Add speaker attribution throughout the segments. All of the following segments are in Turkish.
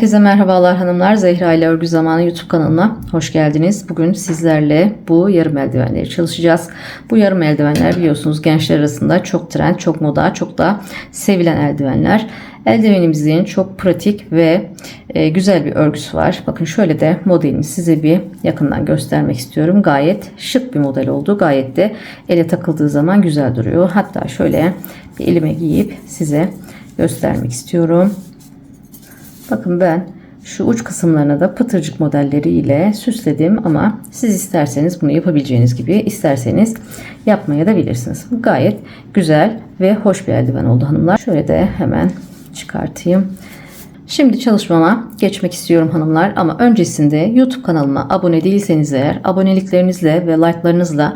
Speaker 1: Herkese merhabalar hanımlar. Zehra ile Örgü Zamanı YouTube kanalına hoş geldiniz. Bugün sizlerle bu yarım eldivenleri çalışacağız. Bu yarım eldivenler biliyorsunuz gençler arasında çok trend, çok moda, çok da sevilen eldivenler. Eldivenimizin çok pratik ve e, güzel bir örgüsü var. Bakın şöyle de modelini size bir yakından göstermek istiyorum. Gayet şık bir model oldu. Gayet de ele takıldığı zaman güzel duruyor. Hatta şöyle bir elime giyip size göstermek istiyorum. Bakın ben şu uç kısımlarına da pıtırcık modelleriyle süsledim ama siz isterseniz bunu yapabileceğiniz gibi isterseniz yapmaya da bilirsiniz. Gayet güzel ve hoş bir eldiven oldu hanımlar. Şöyle de hemen çıkartayım. Şimdi çalışmama geçmek istiyorum hanımlar ama öncesinde YouTube kanalıma abone değilseniz eğer aboneliklerinizle ve like'larınızla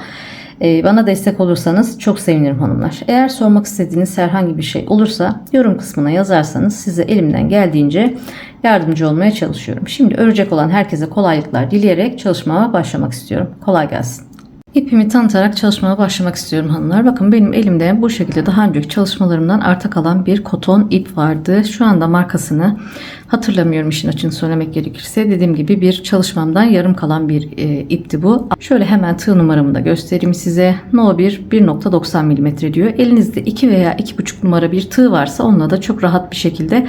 Speaker 1: ee, bana destek olursanız çok sevinirim hanımlar. Eğer sormak istediğiniz herhangi bir şey olursa yorum kısmına yazarsanız size elimden geldiğince yardımcı olmaya çalışıyorum. Şimdi örecek olan herkese kolaylıklar dileyerek çalışmama başlamak istiyorum. Kolay gelsin. İpimi tanıtarak çalışmaya başlamak istiyorum hanımlar. Bakın benim elimde bu şekilde daha önceki çalışmalarımdan arta kalan bir koton ip vardı. Şu anda markasını hatırlamıyorum işin açığını söylemek gerekirse. Dediğim gibi bir çalışmamdan yarım kalan bir e, ipti bu. Şöyle hemen tığ numaramı da göstereyim size. No 1 1.90 mm diyor. Elinizde 2 veya 2.5 numara bir tığ varsa onunla da çok rahat bir şekilde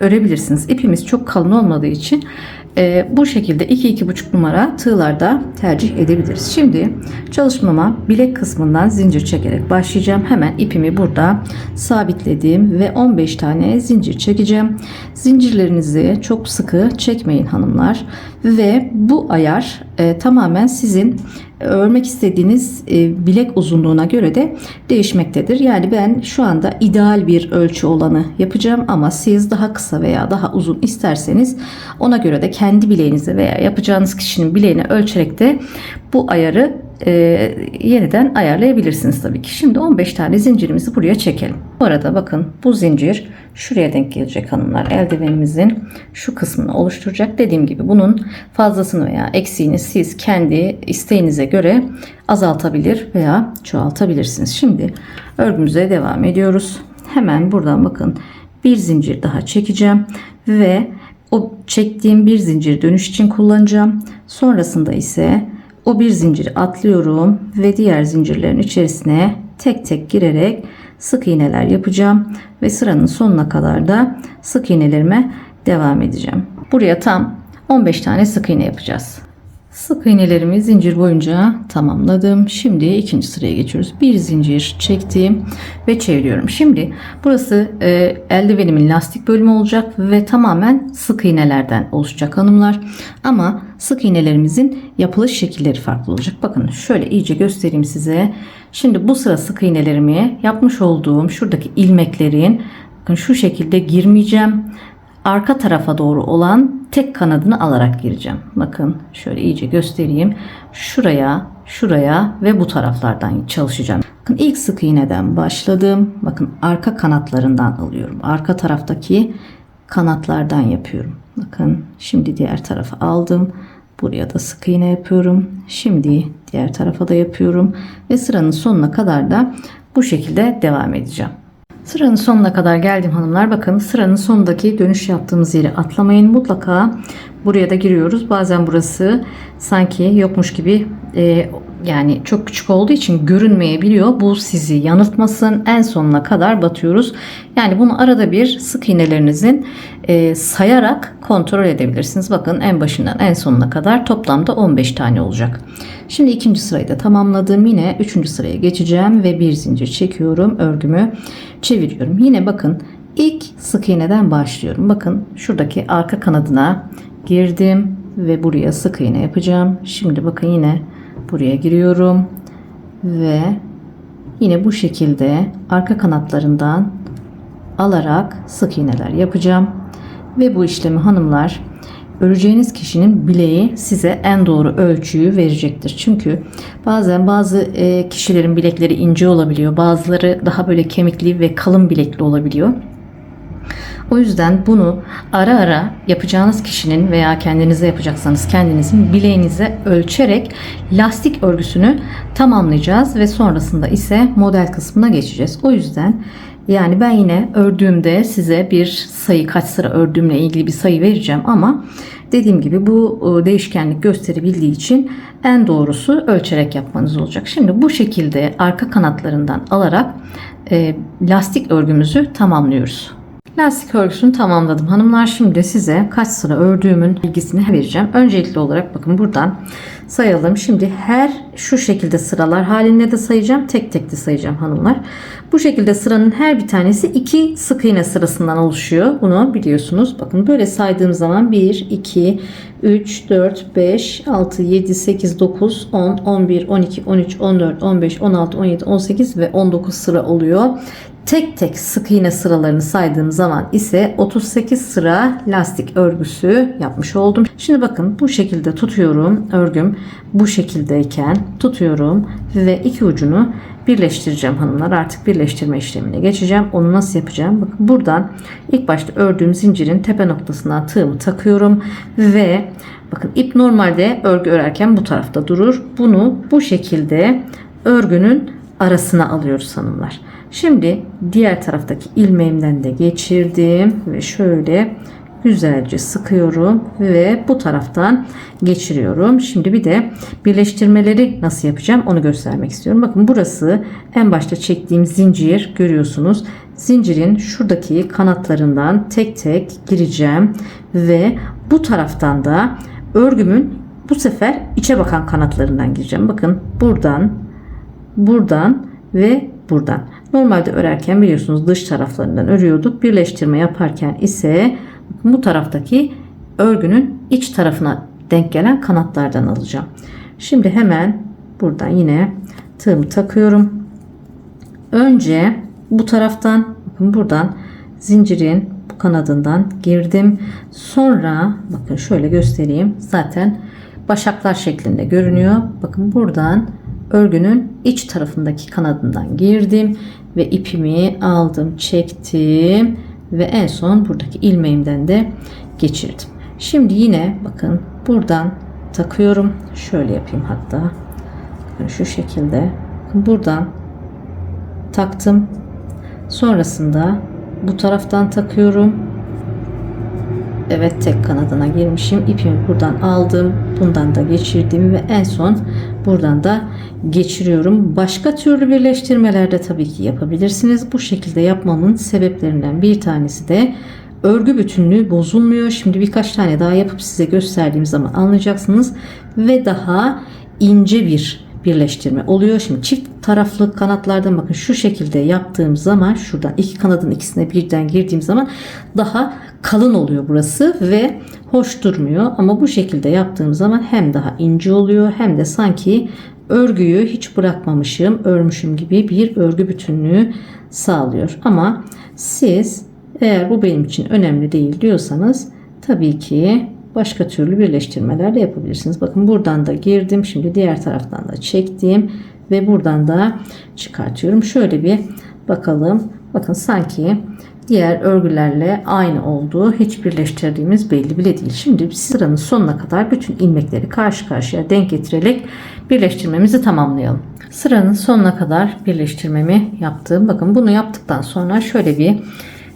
Speaker 1: örebilirsiniz. İpimiz çok kalın olmadığı için e, bu şekilde 2-2,5 numara tığlarda tercih edebiliriz. Şimdi çalışmama bilek kısmından zincir çekerek başlayacağım. Hemen ipimi burada sabitledim ve 15 tane zincir çekeceğim. Zincirlerinizi çok sıkı çekmeyin hanımlar. Ve bu ayar e, tamamen sizin örmek istediğiniz e, bilek uzunluğuna göre de değişmektedir. Yani ben şu anda ideal bir ölçü olanı yapacağım ama siz daha kısa veya daha uzun isterseniz ona göre de kendi bileğinize veya yapacağınız kişinin bileğini ölçerek de bu ayarı e, yeniden ayarlayabilirsiniz tabii ki. Şimdi 15 tane zincirimizi buraya çekelim. Bu arada bakın bu zincir şuraya denk gelecek hanımlar. Eldivenimizin şu kısmını oluşturacak. Dediğim gibi bunun fazlasını veya eksiğini siz kendi isteğinize göre azaltabilir veya çoğaltabilirsiniz. Şimdi örgümüze devam ediyoruz. Hemen buradan bakın bir zincir daha çekeceğim ve o çektiğim bir zincir dönüş için kullanacağım. Sonrasında ise o bir zinciri atlıyorum ve diğer zincirlerin içerisine tek tek girerek sık iğneler yapacağım ve sıranın sonuna kadar da sık iğnelerime devam edeceğim. Buraya tam 15 tane sık iğne yapacağız. Sık iğnelerimi zincir boyunca tamamladım. Şimdi ikinci sıraya geçiyoruz. Bir zincir çektim ve çeviriyorum. Şimdi burası e, eldivenimin lastik bölümü olacak ve tamamen sık iğnelerden oluşacak hanımlar. Ama sık iğnelerimizin yapılış şekilleri farklı olacak. Bakın şöyle iyice göstereyim size. Şimdi bu sıra sık iğnelerimi yapmış olduğum şuradaki ilmeklerin bakın şu şekilde girmeyeceğim arka tarafa doğru olan tek kanadını alarak gireceğim. Bakın şöyle iyice göstereyim. Şuraya, şuraya ve bu taraflardan çalışacağım. Bakın ilk sık iğneden başladım. Bakın arka kanatlarından alıyorum. Arka taraftaki kanatlardan yapıyorum. Bakın şimdi diğer tarafa aldım. Buraya da sık iğne yapıyorum. Şimdi diğer tarafa da yapıyorum ve sıranın sonuna kadar da bu şekilde devam edeceğim. Sıranın sonuna kadar geldim hanımlar. Bakın sıranın sonundaki dönüş yaptığımız yeri atlamayın. Mutlaka buraya da giriyoruz. Bazen burası sanki yokmuş gibi e, yani çok küçük olduğu için görünmeyebiliyor. Bu sizi yanıltmasın. En sonuna kadar batıyoruz. Yani bunu arada bir sık iğnelerinizin e, sayarak kontrol edebilirsiniz. Bakın en başından en sonuna kadar toplamda 15 tane olacak. Şimdi ikinci sırayı da tamamladım. Yine üçüncü sıraya geçeceğim ve bir zincir çekiyorum. Örgümü çeviriyorum. Yine bakın ilk sık iğneden başlıyorum. Bakın şuradaki arka kanadına girdim ve buraya sık iğne yapacağım. Şimdi bakın yine buraya giriyorum ve yine bu şekilde arka kanatlarından alarak sık iğneler yapacağım ve bu işlemi hanımlar öreceğiniz kişinin bileği size en doğru ölçüyü verecektir. Çünkü bazen bazı e, kişilerin bilekleri ince olabiliyor. Bazıları daha böyle kemikli ve kalın bilekli olabiliyor. O yüzden bunu ara ara yapacağınız kişinin veya kendinize yapacaksanız kendinizin bileğinize ölçerek lastik örgüsünü tamamlayacağız ve sonrasında ise model kısmına geçeceğiz. O yüzden yani ben yine ördüğümde size bir sayı kaç sıra ördüğümle ilgili bir sayı vereceğim ama dediğim gibi bu e, değişkenlik gösterebildiği için en doğrusu ölçerek yapmanız olacak. Şimdi bu şekilde arka kanatlarından alarak e, lastik örgümüzü tamamlıyoruz. Lastik örgüsünü tamamladım. Hanımlar şimdi size kaç sıra ördüğümün bilgisini vereceğim. Öncelikli olarak bakın buradan sayalım. Şimdi her şu şekilde sıralar halinde de sayacağım. Tek tek de sayacağım hanımlar. Bu şekilde sıranın her bir tanesi iki sık iğne sırasından oluşuyor. Bunu biliyorsunuz. Bakın böyle saydığım zaman 1, 2, 3, 4, 5, 6, 7, 8, 9, 10, 11, 12, 13, 14, 15, 16, 17, 18 ve 19 sıra oluyor. Tek tek sık iğne sıralarını saydığım zaman ise 38 sıra lastik örgüsü yapmış oldum. Şimdi bakın bu şekilde tutuyorum örgüm bu şekildeyken tutuyorum ve iki ucunu birleştireceğim hanımlar. Artık birleştirme işlemine geçeceğim. Onu nasıl yapacağım? Bakın buradan ilk başta ördüğüm zincirin tepe noktasından tığımı takıyorum ve bakın ip normalde örgü örerken bu tarafta durur. Bunu bu şekilde örgünün arasına alıyoruz hanımlar. Şimdi diğer taraftaki ilmeğimden de geçirdim ve şöyle güzelce sıkıyorum ve bu taraftan geçiriyorum. Şimdi bir de birleştirmeleri nasıl yapacağım onu göstermek istiyorum. Bakın burası en başta çektiğim zincir görüyorsunuz. Zincirin şuradaki kanatlarından tek tek gireceğim ve bu taraftan da örgümün bu sefer içe bakan kanatlarından gireceğim. Bakın buradan, buradan ve buradan. Normalde örerken biliyorsunuz dış taraflarından örüyorduk. Birleştirme yaparken ise bu taraftaki örgünün iç tarafına denk gelen kanatlardan alacağım. Şimdi hemen buradan yine tığımı takıyorum. Önce bu taraftan bakın buradan zincirin bu kanadından girdim. Sonra bakın şöyle göstereyim. Zaten başaklar şeklinde görünüyor. Bakın buradan örgünün iç tarafındaki kanadından girdim ve ipimi aldım, çektim ve en son buradaki ilmeğimden de geçirdim. Şimdi yine bakın buradan takıyorum. Şöyle yapayım hatta. şu şekilde. Buradan taktım. Sonrasında bu taraftan takıyorum. Evet tek kanadına girmişim. İpimi buradan aldım. Bundan da geçirdim ve en son buradan da geçiriyorum. Başka türlü birleştirmelerde tabii ki yapabilirsiniz. Bu şekilde yapmamın sebeplerinden bir tanesi de örgü bütünlüğü bozulmuyor. Şimdi birkaç tane daha yapıp size gösterdiğim zaman anlayacaksınız ve daha ince bir birleştirme oluyor. Şimdi çift taraflı kanatlardan bakın şu şekilde yaptığım zaman şuradan iki kanadın ikisine birden girdiğim zaman daha kalın oluyor burası ve hoş durmuyor. Ama bu şekilde yaptığım zaman hem daha ince oluyor hem de sanki örgüyü hiç bırakmamışım, örmüşüm gibi bir örgü bütünlüğü sağlıyor. Ama siz eğer bu benim için önemli değil diyorsanız tabii ki Başka türlü birleştirmeler de yapabilirsiniz. Bakın buradan da girdim. Şimdi diğer taraftan da çektim ve buradan da çıkartıyorum. Şöyle bir bakalım. Bakın sanki diğer örgülerle aynı olduğu hiç birleştirdiğimiz belli bile değil. Şimdi sıranın sonuna kadar bütün ilmekleri karşı karşıya denk getirerek birleştirmemizi tamamlayalım. Sıranın sonuna kadar birleştirmemi yaptım. Bakın bunu yaptıktan sonra şöyle bir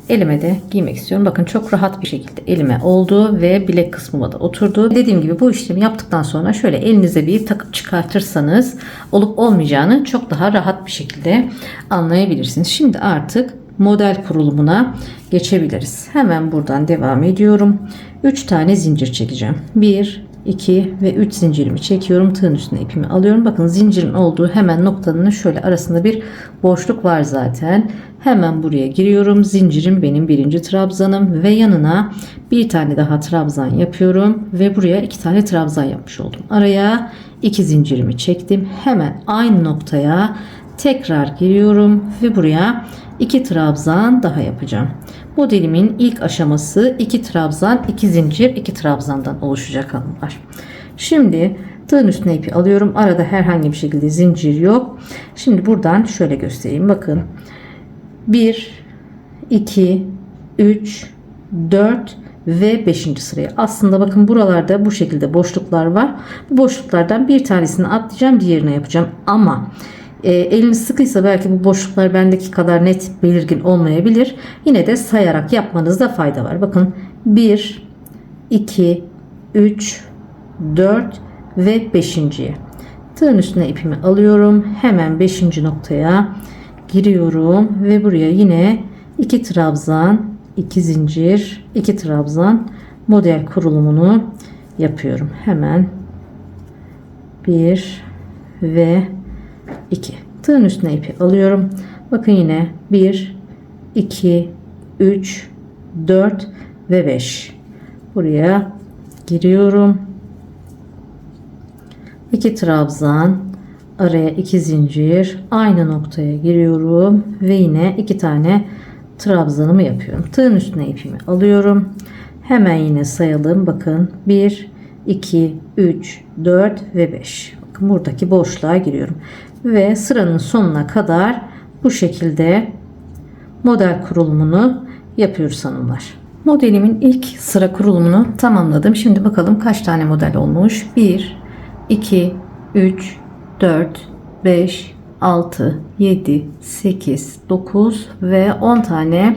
Speaker 1: Elime de giymek istiyorum. Bakın çok rahat bir şekilde elime oldu ve bilek kısmıma da oturdu. Dediğim gibi bu işlemi yaptıktan sonra şöyle elinize bir takıp çıkartırsanız olup olmayacağını çok daha rahat bir şekilde anlayabilirsiniz. Şimdi artık model kurulumuna geçebiliriz. Hemen buradan devam ediyorum. 3 tane zincir çekeceğim. 1 2 ve 3 zincirimi çekiyorum. Tığın üstüne ipimi alıyorum. Bakın zincirin olduğu hemen noktanın şöyle arasında bir boşluk var zaten. Hemen buraya giriyorum. Zincirim benim birinci trabzanım ve yanına bir tane daha trabzan yapıyorum ve buraya iki tane trabzan yapmış oldum. Araya iki zincirimi çektim. Hemen aynı noktaya tekrar giriyorum ve buraya iki trabzan daha yapacağım. Bu dilimin ilk aşaması 2 trabzan, 2 zincir, 2 trabzandan oluşacak hanımlar. Şimdi tığın üstüne ipi alıyorum. Arada herhangi bir şekilde zincir yok. Şimdi buradan şöyle göstereyim. Bakın 1, 2, 3, 4 ve 5. sıraya. Aslında bakın buralarda bu şekilde boşluklar var. Bu boşluklardan bir tanesini atlayacağım, diğerine yapacağım. Ama e, eliniz sıkıysa belki bu boşluklar bendeki kadar net belirgin olmayabilir. Yine de sayarak yapmanızda fayda var. Bakın 1, 2, 3, 4 ve 5. Tığın üstüne ipimi alıyorum. Hemen 5. noktaya giriyorum ve buraya yine 2 trabzan, 2 zincir, 2 trabzan model kurulumunu yapıyorum. Hemen 1 ve 2. Tığın üstüne ipi alıyorum. Bakın yine 1, 2, 3, 4 ve 5. Buraya giriyorum. 2 trabzan, araya 2 zincir, aynı noktaya giriyorum ve yine 2 tane trabzanımı yapıyorum. Tığın üstüne ipimi alıyorum. Hemen yine sayalım. Bakın 1, 2, 3, 4 ve 5. Bakın buradaki boşluğa giriyorum ve sıranın sonuna kadar bu şekilde model kurulumunu yapıyoruz hanımlar. Modelimin ilk sıra kurulumunu tamamladım. Şimdi bakalım kaç tane model olmuş. 1, 2, 3, 4, 5, 6, 7, 8, 9 ve 10 tane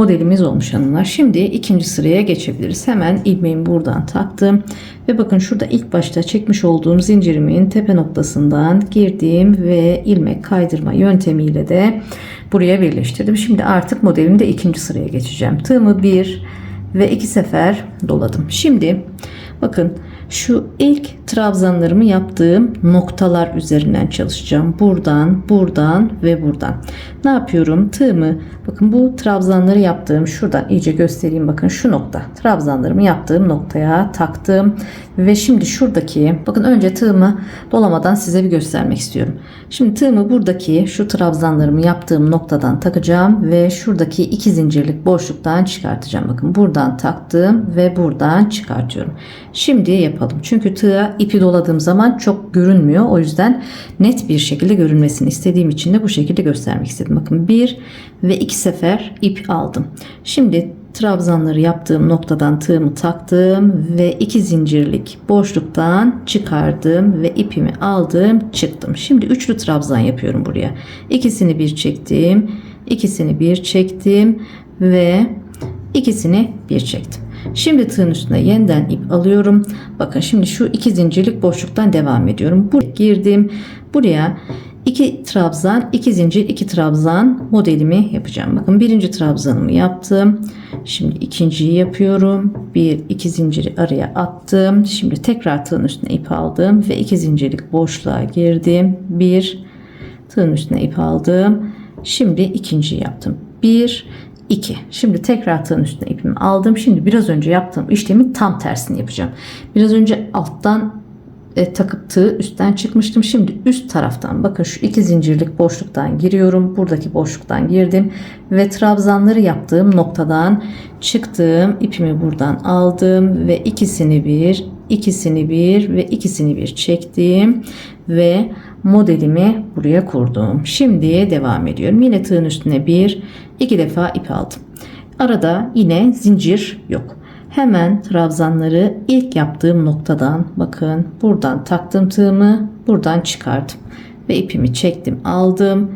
Speaker 1: modelimiz olmuş hanımlar. Şimdi ikinci sıraya geçebiliriz. Hemen ilmeğimi buradan taktım. Ve bakın şurada ilk başta çekmiş olduğum zincirimin tepe noktasından girdim ve ilmek kaydırma yöntemiyle de buraya birleştirdim. Şimdi artık modelimde ikinci sıraya geçeceğim. Tığımı bir ve iki sefer doladım. Şimdi bakın şu ilk trabzanlarımı yaptığım noktalar üzerinden çalışacağım. Buradan, buradan ve buradan. Ne yapıyorum? Tığımı bakın bu trabzanları yaptığım şuradan iyice göstereyim bakın şu nokta. Trabzanlarımı yaptığım noktaya taktım. Ve şimdi şuradaki bakın önce tığımı dolamadan size bir göstermek istiyorum. Şimdi tığımı buradaki şu trabzanlarımı yaptığım noktadan takacağım ve şuradaki iki zincirlik boşluktan çıkartacağım. Bakın buradan taktım ve buradan çıkartıyorum. Şimdi yapalım. Çünkü tığa ipi doladığım zaman çok görünmüyor. O yüzden net bir şekilde görünmesini istediğim için de bu şekilde göstermek istedim. Bakın bir ve iki sefer ip aldım. Şimdi trabzanları yaptığım noktadan tığımı taktım ve iki zincirlik boşluktan çıkardım ve ipimi aldım çıktım. Şimdi üçlü trabzan yapıyorum buraya. İkisini bir çektim, ikisini bir çektim ve ikisini bir çektim. Şimdi tığın üstüne yeniden ip alıyorum. Bakın şimdi şu iki zincirlik boşluktan devam ediyorum. Buraya girdim. Buraya 2 trabzan, 2 zincir, 2 trabzan modelimi yapacağım. Bakın birinci trabzanımı yaptım. Şimdi ikinciyi yapıyorum. 1 2 zinciri araya attım. Şimdi tekrar tığın üstüne ip aldım ve 2 zincirlik boşluğa girdim. 1 tığın üstüne ip aldım. Şimdi ikinci yaptım. 1 2. Şimdi tekrar tığın üstüne ipimi aldım. Şimdi biraz önce yaptığım işlemin tam tersini yapacağım. Biraz önce alttan e, takıp tığ üstten çıkmıştım. Şimdi üst taraftan bakın şu iki zincirlik boşluktan giriyorum. Buradaki boşluktan girdim ve trabzanları yaptığım noktadan çıktım. İpimi buradan aldım ve ikisini bir, ikisini bir ve ikisini bir çektim ve modelimi buraya kurdum. Şimdi devam ediyorum. Yine tığın üstüne bir, iki defa ip aldım. Arada yine zincir yok. Hemen trabzanları ilk yaptığım noktadan bakın buradan taktım tığımı buradan çıkardım ve ipimi çektim aldım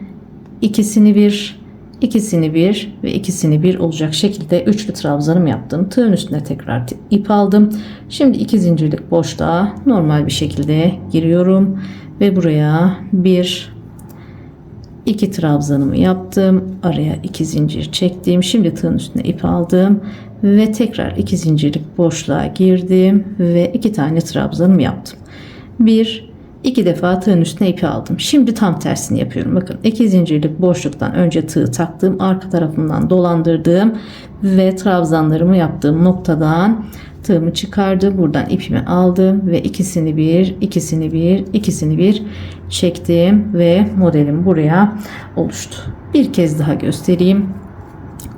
Speaker 1: ikisini bir ikisini bir ve ikisini bir olacak şekilde üçlü trabzanım yaptım tığın üstüne tekrar ip aldım şimdi iki zincirlik boşluğa normal bir şekilde giriyorum ve buraya bir 2 trabzanımı yaptım. Araya 2 zincir çektim. Şimdi tığın üstüne ip aldım ve tekrar 2 zincirlik boşluğa girdim ve 2 tane trabzanımı yaptım. 1 2 defa tığın üstüne ipi aldım. Şimdi tam tersini yapıyorum. Bakın 2 zincirlik boşluktan önce tığı taktım, arka tarafından dolandırdım ve trabzanlarımı yaptığım noktadan tığımı çıkardım. Buradan ipimi aldım ve ikisini bir, ikisini bir, ikisini bir çektim ve modelim buraya oluştu. Bir kez daha göstereyim.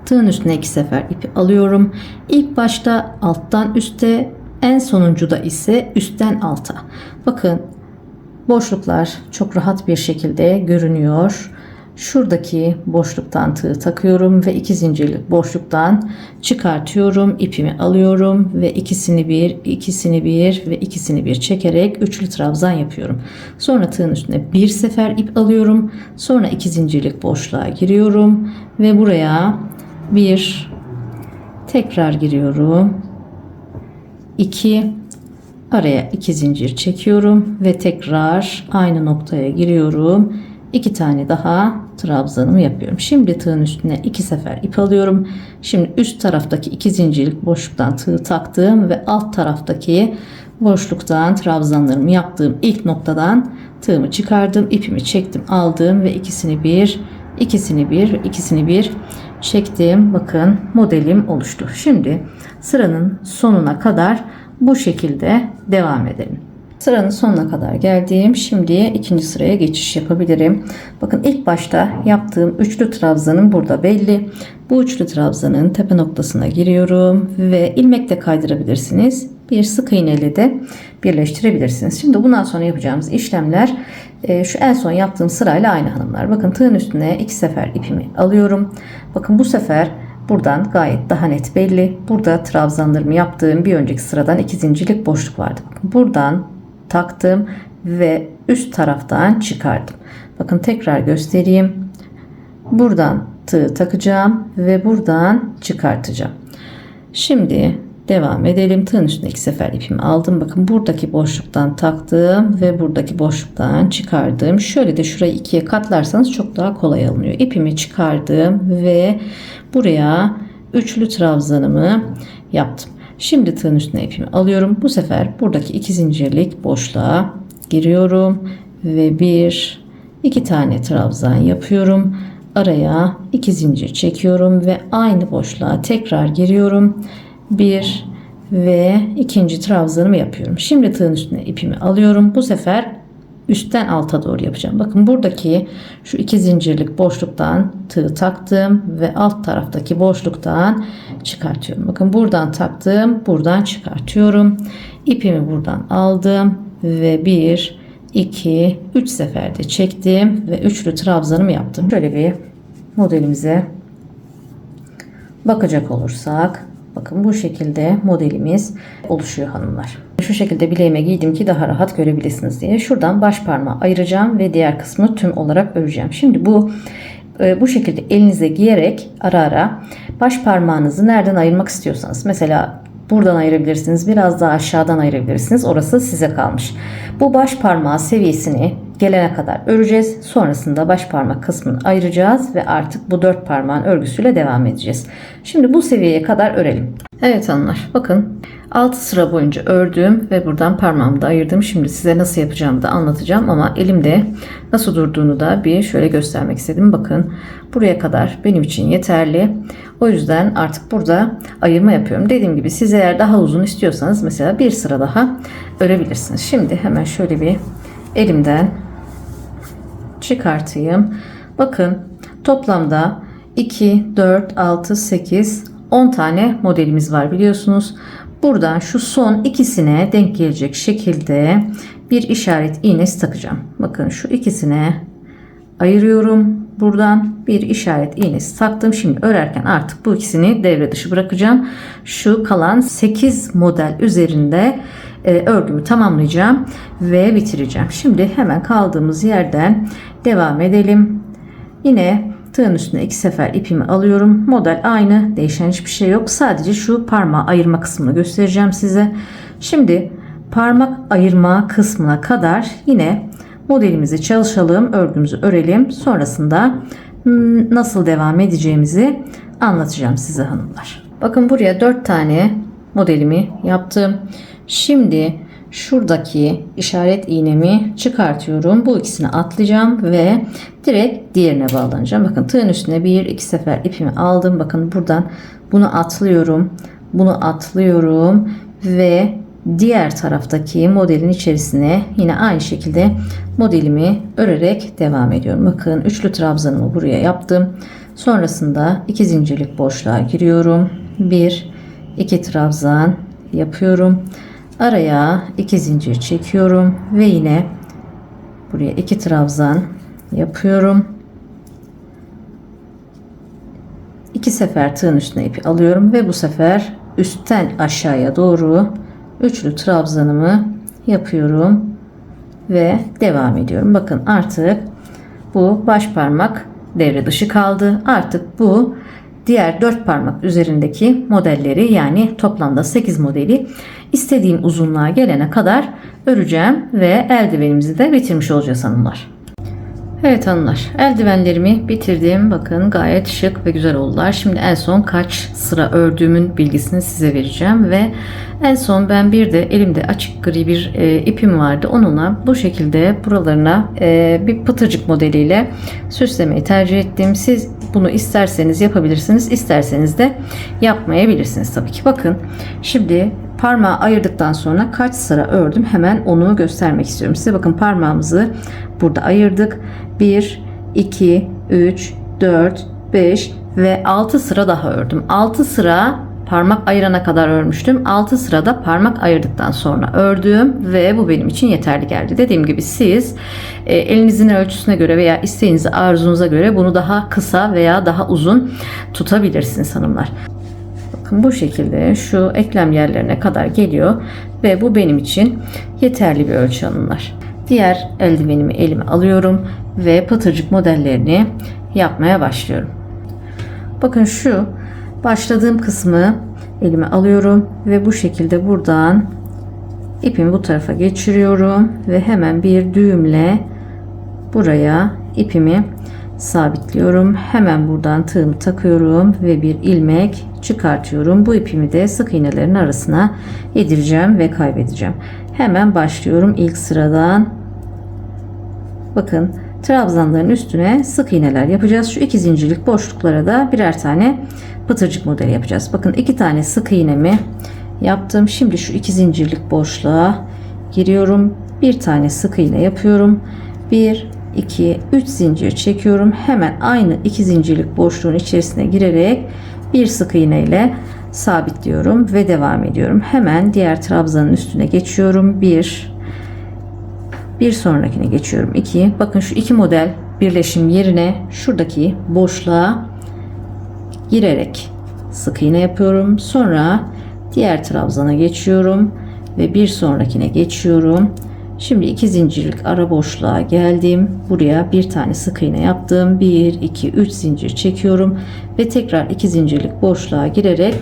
Speaker 1: Tığın üstüne iki sefer ipi alıyorum. İlk başta alttan üste, en sonuncuda ise üstten alta. Bakın boşluklar çok rahat bir şekilde görünüyor şuradaki boşluktan tığ takıyorum ve iki zincirlik boşluktan çıkartıyorum ipimi alıyorum ve ikisini bir ikisini bir ve ikisini bir çekerek üçlü trabzan yapıyorum sonra tığın üstüne bir sefer ip alıyorum sonra iki zincirlik boşluğa giriyorum ve buraya bir tekrar giriyorum 2 araya iki zincir çekiyorum ve tekrar aynı noktaya giriyorum iki tane daha trabzanımı yapıyorum. Şimdi tığın üstüne iki sefer ip alıyorum. Şimdi üst taraftaki iki zincirlik boşluktan tığı taktığım ve alt taraftaki boşluktan trabzanlarımı yaptığım ilk noktadan tığımı çıkardım, ipimi çektim, aldım ve ikisini bir, ikisini bir, ikisini bir çektim. Bakın modelim oluştu. Şimdi sıranın sonuna kadar bu şekilde devam edelim. Sıranın sonuna kadar geldim. Şimdi ikinci sıraya geçiş yapabilirim. Bakın ilk başta yaptığım üçlü trabzanın burada belli. Bu üçlü trabzanın tepe noktasına giriyorum ve ilmek de kaydırabilirsiniz. Bir sık iğneyle de birleştirebilirsiniz. Şimdi bundan sonra yapacağımız işlemler e, şu en son yaptığım sırayla aynı hanımlar. Bakın tığın üstüne iki sefer ipimi alıyorum. Bakın bu sefer Buradan gayet daha net belli. Burada trabzanlarımı yaptığım bir önceki sıradan iki zincirlik boşluk vardı. Buradan taktım ve üst taraftan çıkardım. Bakın tekrar göstereyim. Buradan tığı takacağım ve buradan çıkartacağım. Şimdi devam edelim. Tığın üstüne iki sefer ipimi aldım. Bakın buradaki boşluktan taktım ve buradaki boşluktan çıkardım. Şöyle de şurayı ikiye katlarsanız çok daha kolay alınıyor. İpimi çıkardım ve buraya üçlü trabzanımı yaptım. Şimdi tığın üstüne ipimi alıyorum. Bu sefer buradaki iki zincirlik boşluğa giriyorum ve bir iki tane trabzan yapıyorum. Araya iki zincir çekiyorum ve aynı boşluğa tekrar giriyorum. Bir ve ikinci trabzanımı yapıyorum. Şimdi tığın üstüne ipimi alıyorum. Bu sefer üstten alta doğru yapacağım. Bakın buradaki şu iki zincirlik boşluktan tığ taktım ve alt taraftaki boşluktan çıkartıyorum. Bakın buradan taktım, buradan çıkartıyorum. İpimi buradan aldım ve bir, iki, üç seferde çektim ve üçlü trabzanımı yaptım. Şöyle bir modelimize bakacak olursak bakın bu şekilde modelimiz oluşuyor hanımlar şu şekilde bileğime giydim ki daha rahat görebilirsiniz diye. Şuradan baş parmağı ayıracağım ve diğer kısmı tüm olarak öreceğim. Şimdi bu e, bu şekilde elinize giyerek ara ara baş parmağınızı nereden ayırmak istiyorsanız mesela buradan ayırabilirsiniz biraz daha aşağıdan ayırabilirsiniz orası size kalmış. Bu baş parmağı seviyesini gelene kadar öreceğiz. Sonrasında baş parmak kısmını ayıracağız ve artık bu dört parmağın örgüsüyle devam edeceğiz. Şimdi bu seviyeye kadar örelim. Evet hanımlar bakın 6 sıra boyunca ördüm ve buradan parmağımı da ayırdım. Şimdi size nasıl yapacağımı da anlatacağım ama elimde nasıl durduğunu da bir şöyle göstermek istedim. Bakın buraya kadar benim için yeterli. O yüzden artık burada ayırma yapıyorum. Dediğim gibi siz eğer daha uzun istiyorsanız mesela bir sıra daha örebilirsiniz. Şimdi hemen şöyle bir elimden çıkartayım. Bakın toplamda 2, 4, 6, 8, 10 tane modelimiz var biliyorsunuz. Buradan şu son ikisine denk gelecek şekilde bir işaret iğnesi takacağım. Bakın şu ikisine ayırıyorum. Buradan bir işaret iğnesi taktım. Şimdi örerken artık bu ikisini devre dışı bırakacağım. Şu kalan 8 model üzerinde e, örgümü tamamlayacağım ve bitireceğim. Şimdi hemen kaldığımız yerden devam edelim. Yine tığın üstüne iki sefer ipimi alıyorum. Model aynı. Değişen hiçbir şey yok. Sadece şu parmağı ayırma kısmını göstereceğim size. Şimdi parmak ayırma kısmına kadar yine modelimizi çalışalım. Örgümüzü örelim. Sonrasında nasıl devam edeceğimizi anlatacağım size hanımlar. Bakın buraya 4 tane modelimi yaptım. Şimdi şuradaki işaret iğnemi çıkartıyorum. Bu ikisini atlayacağım ve direkt diğerine bağlanacağım. Bakın tığın üstüne bir iki sefer ipimi aldım. Bakın buradan bunu atlıyorum. Bunu atlıyorum ve diğer taraftaki modelin içerisine yine aynı şekilde modelimi örerek devam ediyorum. Bakın üçlü trabzanımı buraya yaptım. Sonrasında iki zincirlik boşluğa giriyorum. 1 2 trabzan yapıyorum. Araya 2 zincir çekiyorum ve yine buraya 2 trabzan yapıyorum. 2 sefer tığın üstüne ipi alıyorum ve bu sefer üstten aşağıya doğru üçlü trabzanımı yapıyorum ve devam ediyorum. Bakın artık bu baş parmak devre dışı kaldı. Artık bu diğer 4 parmak üzerindeki modelleri yani toplamda 8 modeli istediğim uzunluğa gelene kadar öreceğim ve eldivenimizi de bitirmiş olacağız hanımlar. Evet hanımlar eldivenlerimi bitirdim. Bakın gayet şık ve güzel oldular. Şimdi en son kaç sıra ördüğümün bilgisini size vereceğim ve en son ben bir de elimde açık gri bir e, ipim vardı. Onunla bu şekilde buralarına e, bir pıtırcık modeliyle süslemeyi tercih ettim. Siz bunu isterseniz yapabilirsiniz, isterseniz de yapmayabilirsiniz tabii ki. Bakın şimdi parmağı ayırdıktan sonra kaç sıra ördüm hemen onu göstermek istiyorum size. Bakın parmağımızı burada ayırdık. 1, 2, 3, 4, 5 ve 6 sıra daha ördüm. 6 sıra parmak ayırana kadar örmüştüm. 6 sırada parmak ayırdıktan sonra ördüm ve bu benim için yeterli geldi. Dediğim gibi siz e, elinizin ölçüsüne göre veya isteğinize arzunuza göre bunu daha kısa veya daha uzun tutabilirsiniz hanımlar. Bakın bu şekilde şu eklem yerlerine kadar geliyor ve bu benim için yeterli bir ölçü hanımlar. Diğer eldivenimi elime alıyorum ve pıtırcık modellerini yapmaya başlıyorum. Bakın şu başladığım kısmı elime alıyorum ve bu şekilde buradan ipimi bu tarafa geçiriyorum ve hemen bir düğümle buraya ipimi sabitliyorum. Hemen buradan tığımı takıyorum ve bir ilmek çıkartıyorum. Bu ipimi de sık iğnelerin arasına yedireceğim ve kaybedeceğim. Hemen başlıyorum ilk sıradan. Bakın trabzanların üstüne sık iğneler yapacağız. Şu iki zincirlik boşluklara da birer tane pıtırcık modeli yapacağız. Bakın iki tane sık iğnemi yaptım. Şimdi şu iki zincirlik boşluğa giriyorum. Bir tane sık iğne yapıyorum. 1 2 3 zincir çekiyorum. Hemen aynı iki zincirlik boşluğun içerisine girerek bir sık iğne ile sabitliyorum ve devam ediyorum. Hemen diğer trabzanın üstüne geçiyorum. 1 bir sonrakine geçiyorum. 2 bakın şu iki model birleşim yerine şuradaki boşluğa girerek sık iğne yapıyorum. Sonra diğer trabzana geçiyorum ve bir sonrakine geçiyorum. Şimdi iki zincirlik ara boşluğa geldim. Buraya bir tane sık iğne yaptım. 1 2 3 zincir çekiyorum ve tekrar iki zincirlik boşluğa girerek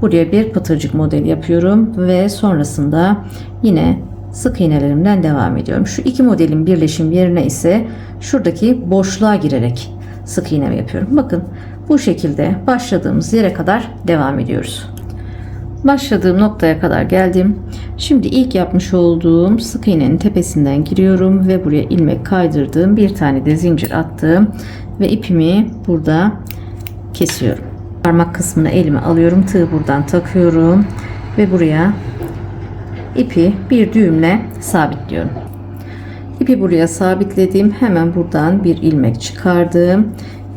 Speaker 1: buraya bir pıtırcık model yapıyorum ve sonrasında yine sık iğnelerimden devam ediyorum. Şu iki modelin birleşim yerine ise şuradaki boşluğa girerek sık iğnemi yapıyorum. Bakın bu şekilde başladığımız yere kadar devam ediyoruz. Başladığım noktaya kadar geldim. Şimdi ilk yapmış olduğum sık iğnenin tepesinden giriyorum ve buraya ilmek kaydırdığım Bir tane de zincir attım ve ipimi burada kesiyorum. Parmak kısmını elime alıyorum. Tığı buradan takıyorum ve buraya ipi bir düğümle sabitliyorum. İpi buraya sabitledim. Hemen buradan bir ilmek çıkardım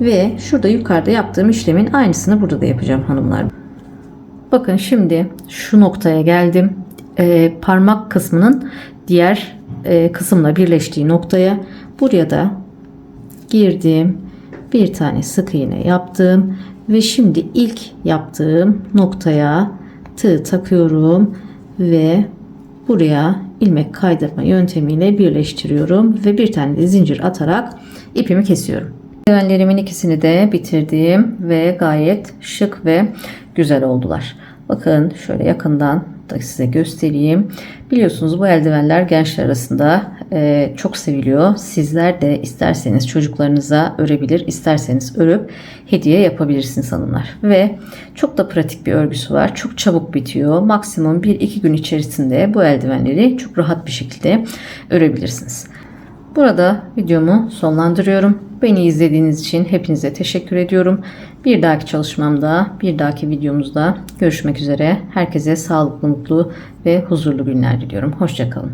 Speaker 1: ve şurada yukarıda yaptığım işlemin aynısını burada da yapacağım hanımlar. Bakın şimdi şu noktaya geldim. Ee, parmak kısmının diğer e, kısımla birleştiği noktaya buraya da girdim. Bir tane sık iğne yaptım ve şimdi ilk yaptığım noktaya tığ takıyorum ve buraya ilmek kaydırma yöntemiyle birleştiriyorum ve bir tane de zincir atarak ipimi kesiyorum. Eldivenlerimin ikisini de bitirdim ve gayet şık ve güzel oldular. Bakın şöyle yakından da size göstereyim. Biliyorsunuz bu eldivenler gençler arasında e, çok seviliyor. Sizler de isterseniz çocuklarınıza örebilir, isterseniz örüp hediye yapabilirsiniz hanımlar. Ve çok da pratik bir örgüsü var. Çok çabuk bitiyor. Maksimum 1-2 gün içerisinde bu eldivenleri çok rahat bir şekilde örebilirsiniz. Burada videomu sonlandırıyorum. Beni izlediğiniz için hepinize teşekkür ediyorum. Bir dahaki çalışmamda, bir dahaki videomuzda görüşmek üzere. Herkese sağlıklı, mutlu ve huzurlu günler diliyorum. Hoşçakalın.